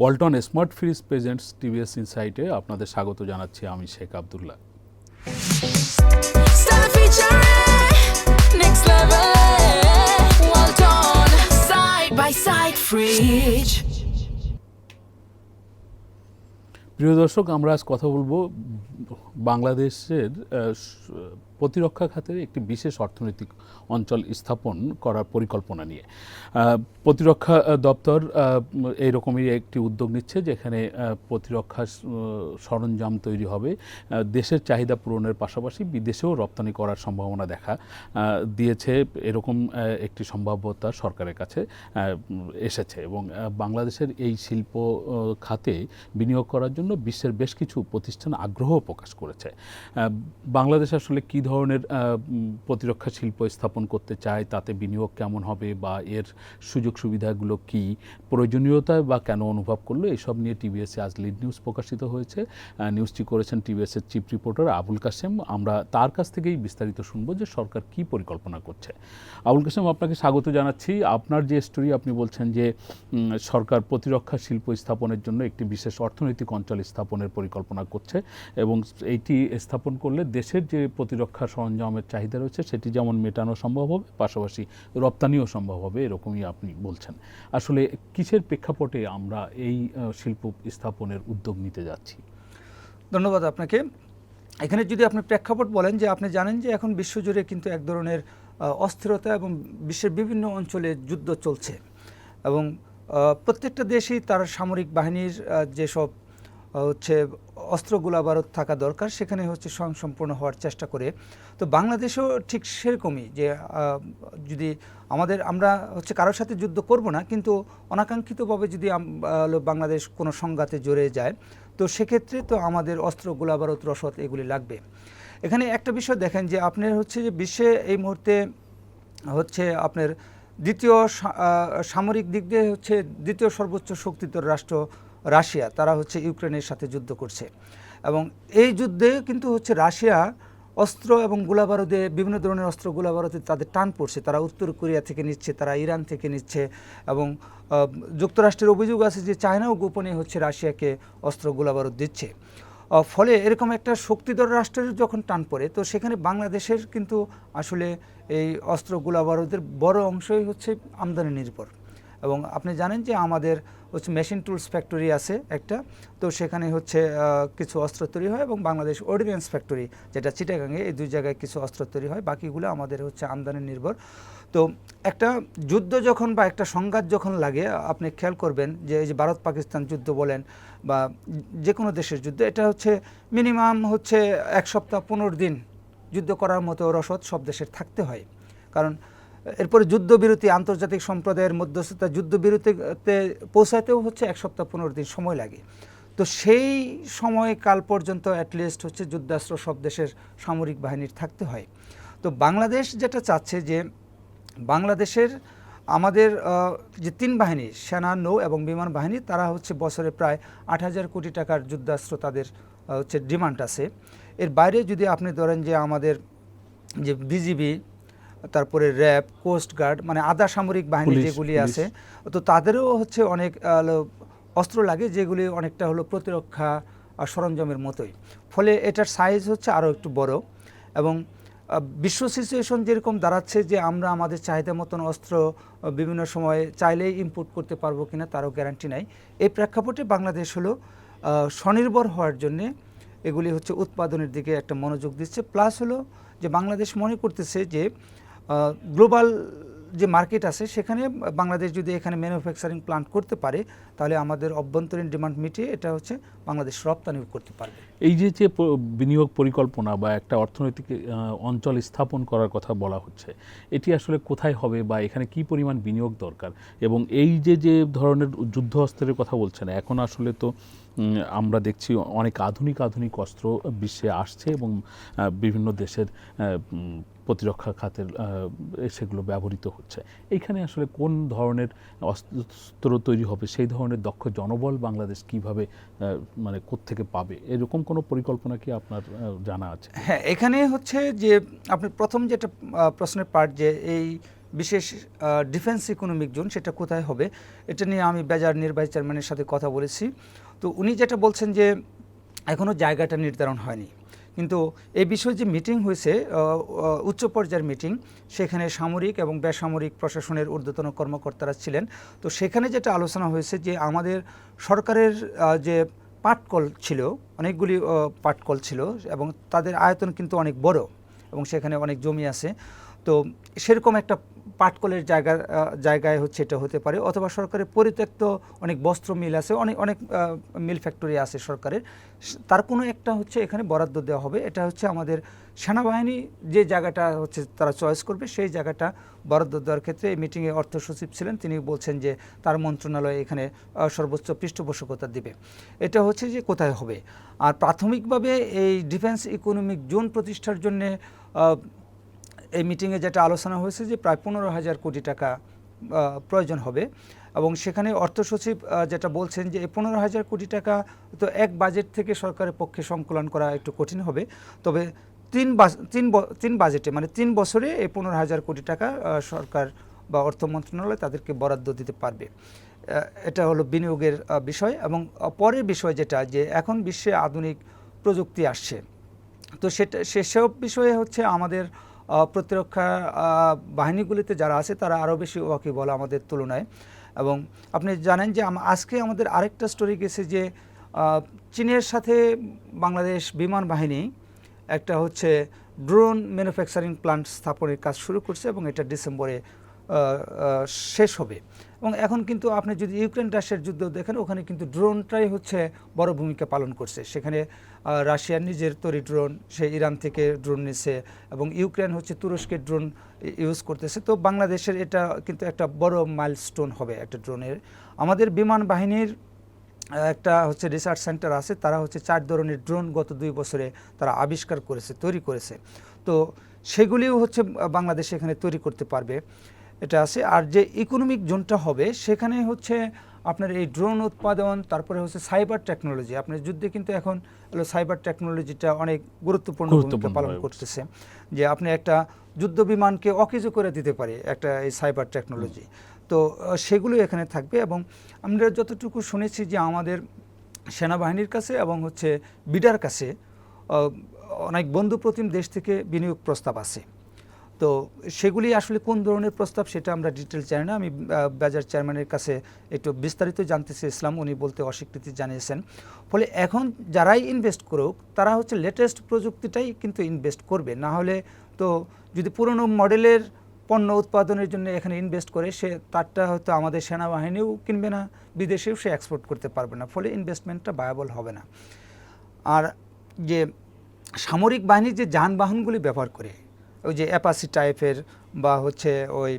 Walton smart fridge presents TVS ইনসাইটে আপনাদের স্বাগত জানাচ্ছি আমি শেখ আবদুল্লাহ. প্রিয় দর্শক আমরা আজ কথা বলব বাংলাদেশের প্রতিরক্ষা খাতের একটি বিশেষ অর্থনৈতিক অঞ্চল স্থাপন করার পরিকল্পনা নিয়ে। প্রতিরক্ষা দপ্তর এইরকমই একটি উদ্যোগ নিচ্ছে যেখানে প্রতিরক্ষা সরঞ্জাম তৈরি হবে। দেশের চাহিদা পূরণের পাশাপাশি বিদেশেও রপ্তানি করার সম্ভাবনা দেখা দিয়েছে। এরকম একটি সম্ভাব্যতা সরকারের কাছে এসেছে এবং বাংলাদেশের এই শিল্প খাতে বিনিয়োগ করার জন্য বিশ্বের বেশ কিছু প্রতিষ্ঠান আগ্রহ প্রকাশ করেছে। বাংলাদেশ আসলে কী ধরনের প্রতিরক্ষা শিল্প স্থাপন করতে চায়, তাতে বিনিয়োগ কেমন হবে বা এর সুযোগ সুবিধাগুলো কি, প্রয়োজনীয়তা বা কেন অনুভব করল, এসব নিয়ে টিভিএসে আজ লিড নিউজ প্রকাশিত হয়েছে। নিউজটি করেছেন টিভিএসের চিফ রিপোর্টার আবুল কাশেম। আমরা তার কাছ থেকেই বিস্তারিত শুনব যে সরকার কি পরিকল্পনা করছে। আবুল কাশেম, আপনাকে স্বাগত জানাচ্ছি। আপনার যে স্টোরি আপনি বলছেন যে সরকার প্রতিরক্ষা শিল্প স্থাপনের জন্য একটি বিশেষ অর্থনৈতিক অঞ্চল স্থাপনের পরিকল্পনা করছে এবং এইটি স্থাপন করলে দেশের যে প্রতিরক্ষা সরঞ্জামের চাহিদা রয়েছে, সেটি যেমন মেটানো সম্ভব হবে, পাশাপাশি রপ্তানিও সম্ভব হবে, এরকমই আপনি বলছেন। আসলে কিসের প্রেক্ষাপটে আমরা এই শিল্প স্থাপনের উদ্যোগ নিতে যাচ্ছি? ধন্যবাদ আপনাকে। এখানে যদি আপনি প্রেক্ষাপট বলেন যে আপনি জানেন যে এখন বিশ্বজুড়ে কিন্তু এক ধরনের অস্থিরতা এবং বিশ্বের বিভিন্ন অঞ্চলে যুদ্ধ চলছে। এবং প্রত্যেকটা দেশেই তার সামরিক বাহিনীর যেসব হচ্ছে অস্ত্র গোলাবারুদ থাকা দরকার, সেখানে হচ্ছে স্বয়ংসম্পূর্ণ হওয়ার চেষ্টা করে। তো বাংলাদেশও ঠিক সেরকমই যে যদি আমাদের, আমরা হচ্ছে কারোর সাথে যুদ্ধ করব না, কিন্তু অনাকাঙ্ক্ষিতভাবে যদি বাংলাদেশ কোনো সংঘাতে জড়ে যায়, তো সেক্ষেত্রে তো আমাদের অস্ত্র গোলাবারুদ, রসদ এগুলি লাগবে। এখানে একটা বিষয় দেখেন যে, আপনার হচ্ছে যে বিশ্বে এই মুহূর্তে হচ্ছে আপনার দ্বিতীয় সামরিক দিক দিয়ে হচ্ছে দ্বিতীয় সর্বোচ্চ শক্তিধর রাষ্ট্র রাশিয়া, তারা হচ্ছে ইউক্রেনের সাথে যুদ্ধ করছে। এবং এই যুদ্ধে কিন্তু হচ্ছে রাশিয়া অস্ত্র এবং গোলাবারুদে, বিভিন্ন ধরনের অস্ত্র গোলাবারুদে তাদের টান পড়ছে। তারা উত্তর কোরিয়া থেকে নিচ্ছে, তারা ইরান থেকে নিচ্ছে এবং যুক্তরাষ্ট্রের অভিযোগ আছে যে চায়নাও গোপনে হচ্ছে রাশিয়াকে অস্ত্র গোলাবারুদ দিচ্ছে। ফলে এরকম একটা শক্তিধর রাষ্ট্রের যখন টান পড়ে, তো সেখানে বাংলাদেশের কিন্তু আসলে এই অস্ত্র গোলাবারুদের বড় অংশই হচ্ছে আমদানি নির্ভর। এবং আপনি জানেন যে আমাদের হচ্ছে মেশিন টুলস ফ্যাক্টরি আছে একটা, তো সেখানে হচ্ছে কিছু অস্ত্র তৈরি হয় এবং বাংলাদেশ অর্ডিন্যান্স ফ্যাক্টরি, যেটা চিটাগাঙে এই দুই জায়গায় কিছু অস্ত্র তৈরি হয়, বাকিগুলো আমাদের হচ্ছে আমদানি নির্ভর। তো একটা যুদ্ধ যখন বা একটা সংঘাত যখন লাগে, আপনি খেয়াল করবেন যে এই যে ভারত পাকিস্তান যুদ্ধ বলেন বা যে কোনো দেশের যুদ্ধ, এটা হচ্ছে মিনিমাম হচ্ছে এক সপ্তাহ পনেরো দিন যুদ্ধ করার মতো রসদ সব দেশের থাকতে হয়। কারণ এরপরে যুদ্ধবিরতি, আন্তর্জাতিক সম্প্রদায়ের মধ্যস্থতা, যুদ্ধবিরতিতে পৌঁছাতেও হচ্ছে এক সপ্তাহ পনেরো দিন সময় লাগে। তো সেই সময়কাল পর্যন্ত অ্যাটলিস্ট হচ্ছে যুদ্ধাস্ত্র সব দেশের সামরিক বাহিনীর থাকতে হয়। তো বাংলাদেশ যেটা চাচ্ছে যে বাংলাদেশের আমাদের যে তিন বাহিনী, সেনা, নৌ এবং বিমান বাহিনী, তারা হচ্ছে বছরে প্রায় আট হাজার কোটি টাকার যুদ্ধাস্ত্র তাদের হচ্ছে ডিমান্ড আছে। এর বাইরে যদি আপনি ধরেন যে আমাদের যে বিজিবি তারপরে র্যাব কোস্টগার্ড মানে আধা সামরিক বাহিনী যেগুলি আছে তো তাদেরও হচ্ছে অনেক অস্ত্র লাগে যেগুলি অনেকটা হলো প্রতিরক্ষা সরঞ্জামের মতোই। ফলে এটার সাইজ হচ্ছে আরও একটু বড় এবং বিশ্ব সিচুয়েশন যেরকম দাঁড়াচ্ছে যে আমরা আমাদের চাহিদা মতন অস্ত্র বিভিন্ন সময়ে চাইলেই ইম্পোর্ট করতে পারব কিনা তারও গ্যারান্টি নাই। এই প্রেক্ষাপটে বাংলাদেশ হলো স্বনির্ভর হওয়ার জন্যে এগুলি হচ্ছে উৎপাদনের দিকে একটা মনোযোগ দিচ্ছে। প্লাস হলো যে বাংলাদেশ মনে করতেছে যে গ্লোবাল যে মার্কেট আছে, সেখানে বাংলাদেশ যদি এখানে ম্যানুফ্যাকচারিং প্লান্ট করতে পারে, তাহলে আমাদের অভ্যন্তরীণ ডিমান্ড মিটিয়ে এটা হচ্ছে বাংলাদেশ রপ্তানিও করতে পারবে। এই যে যে বিনিয়োগ পরিকল্পনা বা একটা অর্থনৈতিক অঞ্চল স্থাপন করার কথা বলা হচ্ছে, এটি আসলে কোথায় হবে বা এখানে কি পরিমাণ বিনিয়োগ দরকার? এবং এই যে যে ধরনের যুদ্ধ অস্ত্রের কথা বলছেন, এখন আসলে তো আমরা দেখছি অনেক আধুনিক আধুনিক অস্ত্র বিশ্বে আসছে এবং বিভিন্ন দেশের প্রতিরক্ষা খাতের সেগুলো ব্যবহৃত হচ্ছে। এইখানে আসলে কোন ধরনের অস্ত্র তৈরি হবে, সেই ধরনের দক্ষ জনবল বাংলাদেশ কীভাবে মানে কোত্থেকে পাবে, এরকম কোনো পরিকল্পনা কি আপনার জানা আছে? হ্যাঁ এখানে হচ্ছে যে, আপনি প্রথম যেটা প্রশ্নের পার্ট যে, এই বিশেষ ডিফেন্স ইকোনমিক জোন সেটা কোথায় হবে, এটা নিয়ে আমি বেজার নির্বাহী চেয়ারম্যানের সাথে কথা বলেছি। তো উনি যেটা বলছেন যে এখনও জায়গাটা নির্ধারণ হয়নি। কিন্তু এই বিষয়ে যে মিটিং হয়েছে উচ্চ পর্যায়ের মিটিং সেখানে সামরিক এবং বেসামরিক প্রশাসনের ঊর্ধ্বতন কর্মকর্তারা ছিলেন। তো সেখানে যেটা আলোচনা হয়েছে যে, আমাদের সরকারের যে পাটকল ছিল, অনেকগুলি পাটকল ছিল এবং তাদের আয়তন কিন্তু অনেক বড় এবং সেখানে অনেক জমি আছে। তো সেরকম একটা পাটকলের জায়গা জায়গায় হচ্ছে এটা হতে পারে। অথবা সরকারের পরিত্যক্ত অনেক বস্ত্র মিল আছে, অনেক অনেক মিল ফ্যাক্টরি আছে সরকারের। তার কোনো একটা হচ্ছে এখানে বরাদ্দ দেওয়া হবে। এটা হচ্ছে আমাদের সেনাবাহিনী যে জায়গাটা হচ্ছে তারা চয়েস করবে, সেই জায়গাটা বরাদ্দ দেওয়ার ক্ষেত্রে এই মিটিংয়ে অর্থ সচিব ছিলেন। তিনি বলছেন যে তার মন্ত্রণালয় এখানে সর্বোচ্চ পৃষ্ঠপোষকতা দিবে। এটা হচ্ছে যে কোথায় হবে। আর প্রাথমিকভাবে এই ডিফেন্স ইকোনমিক জোন প্রতিষ্ঠার জন্যে এই মিটিংয়ে যেটা আলোচনা হয়েছে যে প্রায় পনেরো হাজার কোটি টাকা প্রয়োজন হবে। এবং সেখানে অর্থ সচিব যেটা বলছেন যে এই পনেরো হাজার কোটি টাকা তো এক বাজেট থেকে সরকারের পক্ষে সংকলন করা একটু কঠিন হবে। তবে তিন তিন তিন বাজেটে মানে তিন বছরে এই পনেরো হাজার কোটি টাকা সরকার বা অর্থ মন্ত্রণালয় তাদেরকে বরাদ্দ দিতে পারবে। এটা হলো বিনিয়োগের বিষয় এবং পরের বিষয় যেটা, যে এখন বিশ্বে আধুনিক প্রযুক্তি আসছে। তো সেটা সেসব বিষয়ে হচ্ছে আমাদের প্রতিরক্ষা বাহিনীগুলিতে যারা আছে তারা আরও বেশি ওয়াকি ওয়াকিবল আমাদের তুলনায়। এবং আপনি জানেন যে আজকে আমাদের আরেকটা স্টোরি গেছে যে চীনের সাথে বাংলাদেশ বিমান বাহিনী একটা হচ্ছে ড্রোন ম্যানুফ্যাকচারিং প্লান্ট স্থাপনের কাজ শুরু করছে এবং এটা ডিসেম্বরে শেষ হবে। এবং এখন কিন্তু আপনি যদি ইউক্রেন রাশিয়ার যুদ্ধ দেখেন, ওখানে কিন্তু ড্রোনটাই হচ্ছে বড় ভূমিকা পালন করছে। সেখানে রাশিয়ার নিজের তৈরি ড্রোন, সে ইরান থেকে ড্রোন নিছে এবং ইউক্রেন হচ্ছে তুরস্কের ড্রোন ইউজ করতেছে। তো বাংলাদেশের এটা কিন্তু একটা বড় মাইলস্টোন হবে একটা ড্রোনের। আমাদের বিমান বাহিনীর একটা হচ্ছে রিসার্চ সেন্টার আছে, তারা হচ্ছে চার ধরনের ড্রোন গত দুই বছরে তারা আবিষ্কার করেছে, তৈরি করেছে। তো সেগুলিও হচ্ছে বাংলাদেশ এখানে তৈরি করতে পারবে। এটা আছে। আর যে ইকোনমিক জোনটা হবে সেখানে হচ্ছে আপনার এই ড্রোন উৎপাদন তারপরে হচ্ছে সাইবার টেকনোলজি আপনার যুদ্ধে কিন্তু এখন হলো সাইবার টেকনোলজিটা অনেক গুরুত্বপূর্ণ ভূমিকা পালন করতেছে। যে আপনি একটা যুদ্ধ বিমানকে অকেজো করে দিতে পারে একটা এই সাইবার টেকনোলজি তো সেগুলো এখানে থাকবে এবং আমরা যতটুকু শুনেছি যে আমাদের সেনাবাহিনীর কাছে এবং হচ্ছে বিডার কাছে অনেক বন্ধুপ্রতিম দেশ থেকে বিনিয়োগ প্রস্তাব আছে। তো সেগুলি আসলে কোন ধরনের প্রস্তাব সেটা আমরা ডিটেল জানি না। আমি বাজার চেয়ারম্যানের কাছে একটু বিস্তারিত জানতে চেয়েছিলাম উনি বলতে অস্বীকৃতি জানিয়েছেন। ফলে এখন যারাই ইনভেস্ট করুক, তারা হচ্ছে লেটেস্ট প্রযুক্তিটাই কিন্তু ইনভেস্ট করবে। না হলে তো যদি পুরনো মডেলের পণ্য উৎপাদনের জন্য এখানে ইনভেস্ট করে, সে তারটা হয়তো আমাদের সেনাবাহিনীও কিনবে না, বিদেশেও সে এক্সপোর্ট করতে পারবে না। ফলে ইনভেস্টমেন্টটা বায়াবল হবে না। আর যে সামরিক বাহিনীর যে যানবাহনগুলি ব্যবহার করে ওই যে অ্যাপাসি টাইপের বা হচ্ছে ওই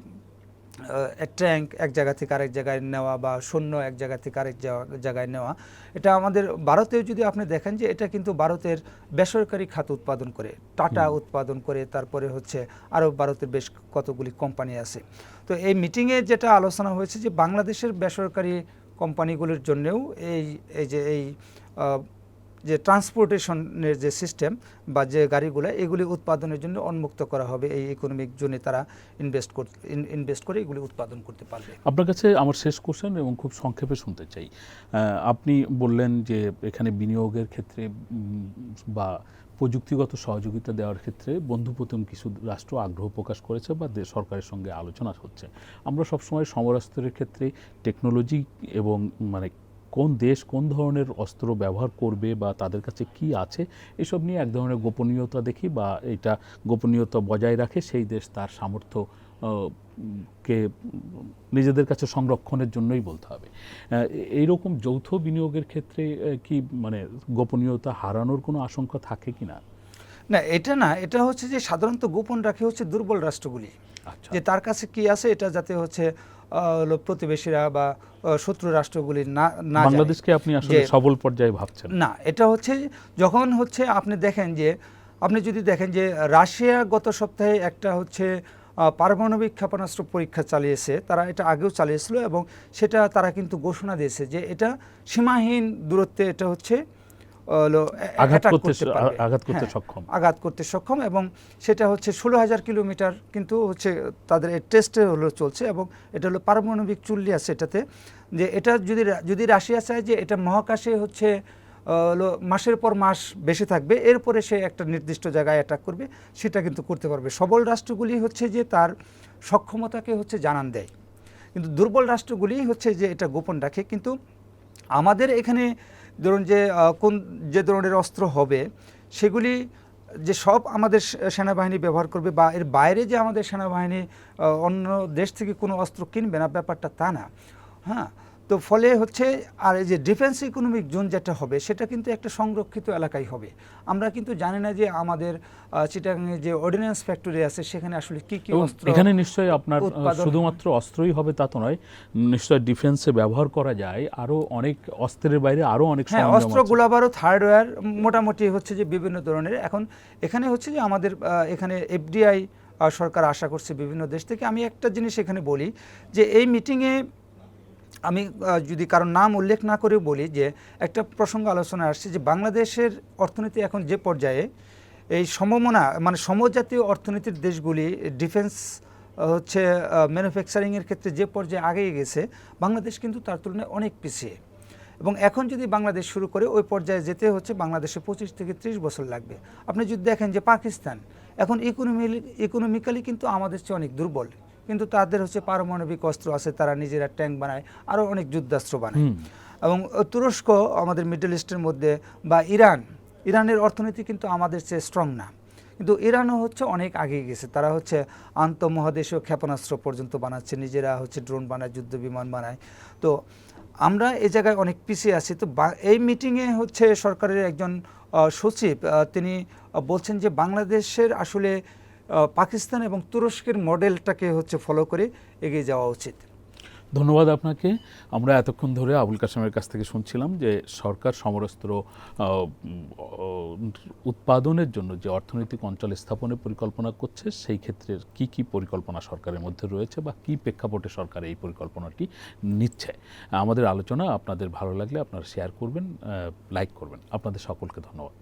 ট্যাঙ্ক এক জায়গা থেকে আরেক জায়গায় নেওয়া বা সৈন্য এক জায়গা থেকে আরেক জায়গা- জায়গায় নেওয়া এটা আমাদের ভারতেও যদি আপনি দেখেন যে এটা কিন্তু ভারতের বেসরকারি খাত উৎপাদন করে টাটা উৎপাদন করে তারপরে হচ্ছে আরও ভারতের বেশ কতগুলি কোম্পানি আছে। তো এই মিটিংয়ে যেটা আলোচনা হয়েছে যে বাংলাদেশের বেসরকারি কোম্পানিগুলির জন্যেও এই এই যে এই যে ট্রান্সপোর্টেশনের যে সিস্টেম বা যে গাড়িগুলো, এগুলি উৎপাদনের জন্য উন্মুক্ত করা হবে। এই ইকোনমিক জোনে তারা ইনভেস্ট করতে ইনভেস্ট করে এগুলি উৎপাদন করতে পারবে। আপনার কাছে আমার শেষ কোশ্চেন এবং খুব সংক্ষেপে শুনতে চাই। আপনি বললেন যে এখানে বিনিয়োগের ক্ষেত্রে বা প্রযুক্তিগত সহযোগিতা দেওয়ার ক্ষেত্রে বন্ধুপ্রতিম কিছু রাষ্ট্র আগ্রহ প্রকাশ করেছে বা সরকারের সঙ্গে আলোচনা হচ্ছে। আমরা সবসময় সমরাস্ত্রের ক্ষেত্রে টেকনোলজি এবং মানে কোন দেশ কোন ধরনের অস্ত্র ব্যবহার করবে বা তাদের কাছে কি আছে এসব নিয়ে এক ধরনের গোপনীয়তা দেখি বা এটা গোপনীয়তা বজায় রাখে। সেই দেশ তার সামর্থ্য কে নিজেদের কাছে সংরক্ষণের জন্যই বলতে হবে। এইরকম যৌথ বিনিয়োগের ক্ষেত্রে কি মানে গোপনীয়তা হারানোর কোনো আশঙ্কা থাকে কি না? না এটা না এটা হচ্ছে যে সাধারণত গোপন রাখে হচ্ছে দুর্বল রাষ্ট্রগুলি। আচ্ছা। যে তার কাছে কি আছে এটা যাতে হচ্ছে হলো প্রতিবেশীরা বা শত্রু রাষ্ট্রগুলি না না বাংলাদেশকে আপনি আসলে সবল পর্যায়ে ভাবছেন? না এটা হচ্ছে যখন হচ্ছে আপনি দেখেন যে আপনি যদি দেখেন যে রাশিয়া গত সপ্তাহে একটা হচ্ছে পারমাণবিক ক্ষেপণাস্ত্র পরীক্ষা চালিয়েছে তারা এটা আগেও চালিয়েছিল এবং সেটা তারা কিন্তু ঘোষণা দিয়েছে যে এটা সীমাহীন দূরত্বে এটা হচ্ছে আঘাত করতে করতে আঘাত করতে হ্যাঁ, সক্ষম। আঘাত করতে সক্ষম এবং সেটা হচ্ছে ষোলো হাজার কিলোমিটার কিন্তু হচ্ছে তাদের টেস্টে হলো চলছে এবং এটা হলো পারমাণবিক চুল্লি আছে এটাতে। যে এটা যদি যদি রাশিয়া চায় যে এটা মহাকাশে হচ্ছে হলো মাসের পর মাস বেশি থাকবে এরপরে সে একটা নির্দিষ্ট জায়গায় অ্যাটাক করবে সেটা কিন্তু করতে পারবে। সবল রাষ্ট্রগুলি হচ্ছে যে তার সক্ষমতাকে হচ্ছে জানান দেয়। কিন্তু দুর্বল রাষ্ট্রগুলি হচ্ছে যে এটা গোপন রাখে। কিন্তু আমাদের এখানে ধরুন যে কোন যে ধরনের অস্ত্র হবে, সেগুলি যে সব আমাদের সেনাবাহিনী ব্যবহার করবে বা এর বাইরে যে আমাদের সেনাবাহিনী অন্য দেশ থেকে কোনো অস্ত্র কিনবে না, ব্যাপারটা তা না। হ্যাঁ তো ফলে হচ্ছে আর এই যে ডিফেন্স ইকোনমিক জোন যেটা হবে সেটা কিন্তু একটা সংরক্ষিত এলাকায় হবে। আমরা কিন্তু জানি না যে আমাদের চিটাগাংয়ে যে অর্ডিন্যান্স ফ্যাক্টরি আছে সেখানে আসলে কি কি অস্ত্র এখানে নিশ্চয়ই আপনার শুধুমাত্র অস্ত্রই হবে তা তো নয় নিশ্চয়ই ডিফেন্সে ব্যবহার করা যায়। আরও অনেক অস্ত্রের বাইরে আরও অনেক হ্যাঁ অস্ত্র আছে। গোলাবারুদ হার্ডওয়্যার মোটামুটি হচ্ছে যে বিভিন্ন ধরনের। এখন এখানে হচ্ছে যে আমাদের এখানে এফডিআই সরকার আশা করছে বিভিন্ন দেশ থেকে। আমি একটা জিনিস এখানে বলি যে এই মিটিংয়ে আমি যদি কারণ নাম উল্লেখ না করে বলি যে, একটা প্রসঙ্গ আলোচনা আসছে যে, বাংলাদেশের অর্থনীতি এখন যে পর্যায়ে, এই সমমনা মানে সমজাতীয় অর্থনীতির দেশগুলি, ডিফেন্স হচ্ছে ম্যানুফ্যাকচারিংয়ের ক্ষেত্রে যে পর্যায়ে আগিয়ে গেছে, বাংলাদেশ কিন্তু তার তুলনায় অনেক পিছিয়ে। এবং এখন যদি বাংলাদেশ শুরু করে, ওই পর্যায়ে যেতে হচ্ছে বাংলাদেশে পঁচিশ থেকে ত্রিশ বছর লাগবে। আপনি যদি দেখেন যে, পাকিস্তান, এখন ইকোনমি ইকোনমিক্যালি কিন্তু আমাদের চেয়ে অনেক দুর্বল। কিন্তু তাদের হচ্ছে পারমাণবিক অস্ত্র আছে তারা নিজেরা ট্যাঙ্ক বানায় আরও অনেক যুদ্ধাস্ত্র বানায়। এবং তুরস্ক আমাদের মিডল ইস্টের মধ্যে বা ইরান ইরানের অর্থনীতি কিন্তু আমাদের চেয়ে স্ট্রং না। কিন্তু ইরানও হচ্ছে অনেক আগিয়ে গেছে তারা হচ্ছে আন্তঃমহাদেশীয় ক্ষেপণাস্ত্র পর্যন্ত বানাচ্ছে নিজেরা হচ্ছে ড্রোন বানায় যুদ্ধ বিমান বানায়। তো আমরা এই জায়গায় অনেক পিছিয়ে আছি। তো বা- এই মিটিংয়ে হচ্ছে সরকারের একজন সচিব তিনি বলছেন যে বাংলাদেশের আসলে পাকিস্তান এবং তুরস্কের মডেলটাকে হচ্ছে ফলো করে এগিয়ে যাওয়া উচিত। ধন্যবাদ আপনাকে। আমরা এতক্ষণ ধরে আবুল কাসেমের কাছ থেকে শুনছিলাম যে সরকার সমরস্ত্র উৎপাদনের জন্য যে অর্থনৈতিক অঞ্চল স্থাপনের পরিকল্পনা করছে, সেই ক্ষেত্রে কি কি পরিকল্পনা সরকারের মধ্যে রয়েছে বা কি প্রেক্ষাপটে সরকার এই পরিকল্পনাটি নিচ্ছে? আমাদের আলোচনা আপনাদের ভালো লাগলে আপনারা শেয়ার করবেন লাইক করবেন। আপনাদের সকলকে ধন্যবাদ।